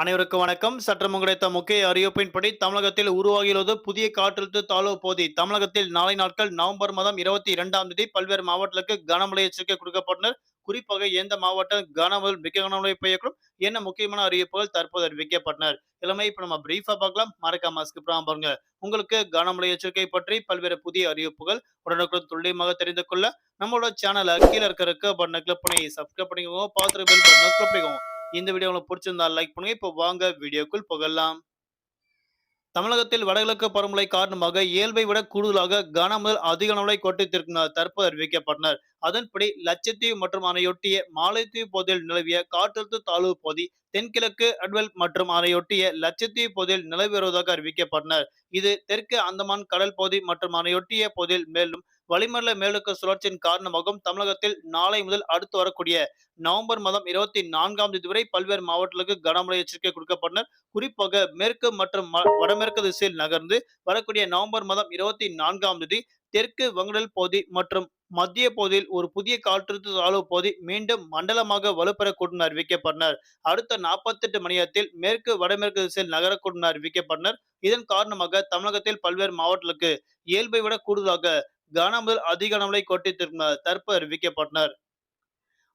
அனைவருக்கும் வணக்கம். சற்றம் கிடைத்த முக்கிய அறிவிப்பின்படி தமிழகத்தில் உருவாகியுள்ளது புதிய காற்றழுத்த தாழ்வு பகுதி. தமிழகத்தில் நாளை நாட்கள் நவம்பர் மாதம் இருபத்தி இரண்டாம் தேதி பல்வேறு மாவட்டங்களுக்கு கனமழை எச்சரிக்கை கொடுக்கப்பட்டனர். குறிப்பாக எந்த மாவட்டம் கனமழை மிக கனமழை பெய்யக்கூடும் என்ன முக்கியமான அறிவிப்புகள் தற்போது அறிவிக்கப்பட்டனர். இளமை இப்ப நம்ம பிரீஃபா பார்க்கலாம். மறக்காம ஸ்கிப் பாருங்க. உங்களுக்கு கனமழை எச்சரிக்கை பற்றி பல்வேறு புதிய அறிவிப்புகள் உடனுக்குடன் துல்லியமாக தெரிந்து கொள்ள நம்மளோட சேனலை கீழே இருக்கிற பட்டனை கிளிக் பண்ணி சப்ஸ்கிரைப் பண்ணிக்கோங்க. பார்த்துட்டு பட்டனை கிளிக் பண்ணிக்கோங்க. இந்த வீடியோ உங்களுக்கு பிடிச்சிருந்தா லைக் பண்ணுங்க. இப்போ வாங்க வீடியோக்குள் புகழலாம் தமிழகத்தில் வடகிழக்கு பருவமழை காரணமாக இயல்பை விட கூடுதலாக கனமுதல் அதிக அளவை கொட்டித்திருக்கிறார் தற்போது அறிவிக்கப்பட்டனர். அதன்படி லட்சத்தீவு மற்றும் அணையொட்டிய மாலைத்தீவு பகுதியில் நிலவிய காற்றழுத்த தாழ்வு பகுதி தென்கிழக்கு அட்வெல் மற்றும் அணையொட்டிய லட்சத்தீவு பகுதியில் நிலவி வருவதாக அறிவிக்கப்பட்டனர். இது தெற்கு அந்தமான் கடல் பகுதி மற்றும் அணையொட்டிய பகுதியில் மேலும் வளிமண்டல மேலுக்கு சுழற்சியின் காரணமாகவும் தமிழகத்தில் நாளை முதல் அடுத்து வரக்கூடிய நவம்பர் மாதம் இருபத்தி நான்காம் தேதி வரை பல்வேறு மாவட்டங்களுக்கு கனமழை எச்சரிக்கை கொடுக்கப்பட்டனர் குறிப்பாக மேற்கு மற்றும் வடமேற்கு திசையில் நகர்ந்து வரக்கூடிய நவம்பர் மாதம் இருபத்தி நான்காம் தேதி தெற்கு வங்கடல் பகுதி மற்றும் மத்திய பகுதியில் ஒரு புதிய காற்றழுத்த தாழ்வு பகுதி மீண்டும் மண்டலமாக வலுப்பெறக்கூடும் அறிவிக்கப்பட்டனர். அடுத்த நாற்பத்தி எட்டு மணியத்தில் மேற்கு வடமேற்கு திசையில் நகரக்கூடும் அறிவிக்கப்பட்டனர். இதன் காரணமாக தமிழகத்தில் பல்வேறு மாவட்டங்களுக்கு இயல்பை விட கூடுதலாக கனமுதல் அதிக கனமழை திரும்ப தற்ப அறிவிக்கப்பட்டனர்.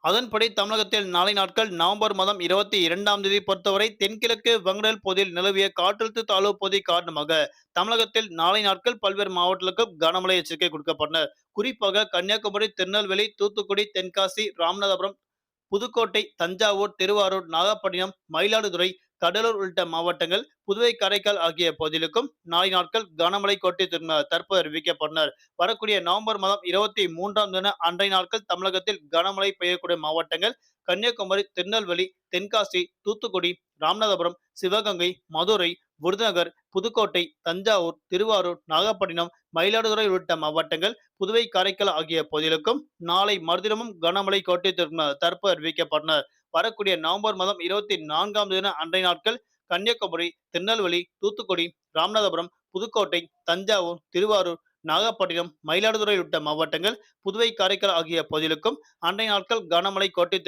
அதன்படி தமிழகத்தில் நாளை நாட்கள் நவம்பர் மாதம் இருபத்தி இரண்டாம் தேதி பொறுத்தவரை தென்கிழக்கு வங்கடல் பகுதியில் நிலவிய காற்றழுத்த தாழ்வு பகுதி காரணமாக தமிழகத்தில் நாளை நாட்கள் பல்வேறு மாவட்டங்களுக்கு கனமழை எச்சரிக்கை கொடுக்கப்பட்டனர். குறிப்பாக கன்னியாகுமரி திருநெல்வேலி தூத்துக்குடி தென்காசி ராமநாதபுரம் புதுக்கோட்டை தஞ்சாவூர் திருவாரூர் நாகப்பட்டினம் மயிலாடுதுறை கடலூர் உள்ளிட்ட மாவட்டங்கள் புதுவை காரைக்கால் ஆகிய பகுதிகளுக்கும் நாளை நாட்கள் கனமழை கொட்டி தற்போது அறிவிக்கப்பட்டனர் வரக்கூடிய நவம்பர் மாதம் இருபத்தி மூன்றாம் தின அன்றைய நாட்கள் தமிழகத்தில் கனமழை பெய்யக்கூடிய மாவட்டங்கள் கன்னியாகுமரி திருநெல்வேலி தென்காசி தூத்துக்குடி ராமநாதபுரம் சிவகங்கை மதுரை விருதுநகர் புதுக்கோட்டை தஞ்சாவூர் திருவாரூர் நாகப்பட்டினம் மயிலாடுதுறை உள்ளிட்ட மாவட்டங்கள் புதுவை காரைக்கால் ஆகிய பகுதிகளுக்கும் நாளை மறுதினமும் கனமழை கோட்டை தற்போது அறிவிக்கப்பட்டனர் வரக்கூடிய நவம்பர் மாதம் இருபத்தி நான்காம் தேதி அன்றைய நாட்கள் கன்னியாகுமரி திருநெல்வேலி தூத்துக்குடி ராமநாதபுரம் புதுக்கோட்டை தஞ்சாவூர் திருவாரூர் நாகப்பட்டினம் மயிலாடுதுறை உள்ளிட்ட மாவட்டங்கள் புதுவை காரைக்கால் ஆகிய பகுதிகளுக்கும் அண்டை நாட்கள் கனமழை கோட்டை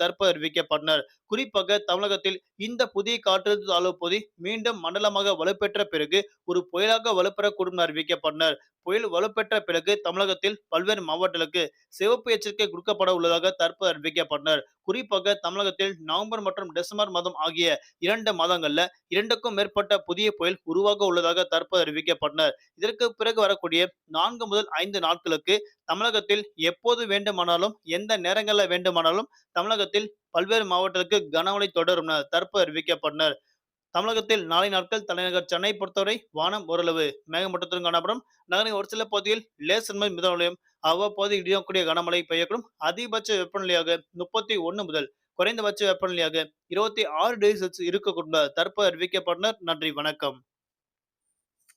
தற்போது அறிவிக்கப்பட்டனர். குறிப்பாக தமிழகத்தில் இந்த புதிய காற்றழுத்த தாழ்வு பகுதி மீண்டும் மண்டலமாக வலுப்பெற்ற பிறகு ஒரு புயலாக வலுப்பெறக்கூடும் அறிவிக்கப்பட்டனர். புயல் வலுப்பெற்ற பிறகு தமிழகத்தில் பல்வேறு மாவட்டங்களுக்கு சிவப்பு எச்சரிக்கை கொடுக்கப்பட உள்ளதாக தற்போது அறிவிக்கப்பட்டனர். குறிப்பாக தமிழகத்தில் நவம்பர் மற்றும் டிசம்பர் மாதம் ஆகிய இரண்டு மாதங்கள்ல இரண்டுக்கும் மேற்பட்ட புதிய புயல் உருவாக உள்ளதாக தற்போது அறிவிக்கப்பட்டனர். இதற்கு பிறகு வரக்கூடிய வரக்கூடிய நான்கு முதல் ஐந்து நாட்களுக்கு தமிழகத்தில் எப்போது வேண்டுமானாலும் எந்த நேரங்களில் வேண்டுமானாலும் தமிழகத்தில் பல்வேறு மாவட்டங்களுக்கு கனமழை தொடரும் தற்போது அறிவிக்கப்பட்டனர். தமிழகத்தில் நாளை நாட்கள் தலைநகர் சென்னை பொறுத்தவரை வானம் ஓரளவு மேகமூட்டத்துடன் காணப்படும். நகரின் ஒரு சில பகுதியில் லேசன்மை மிதமலையும் அவ்வப்போது இடியக்கூடிய கனமழை பெய்யக்கூடும். அதிகபட்ச வெப்பநிலையாக முப்பத்தி ஒன்று முதல் குறைந்தபட்ச வெப்பநிலையாக இருபத்தி ஆறு டிகிரி செல்சியஸ் இருக்கக்கூடும் தற்போது அறிவிக்கப்பட்டனர். நன்றி வணக்கம்.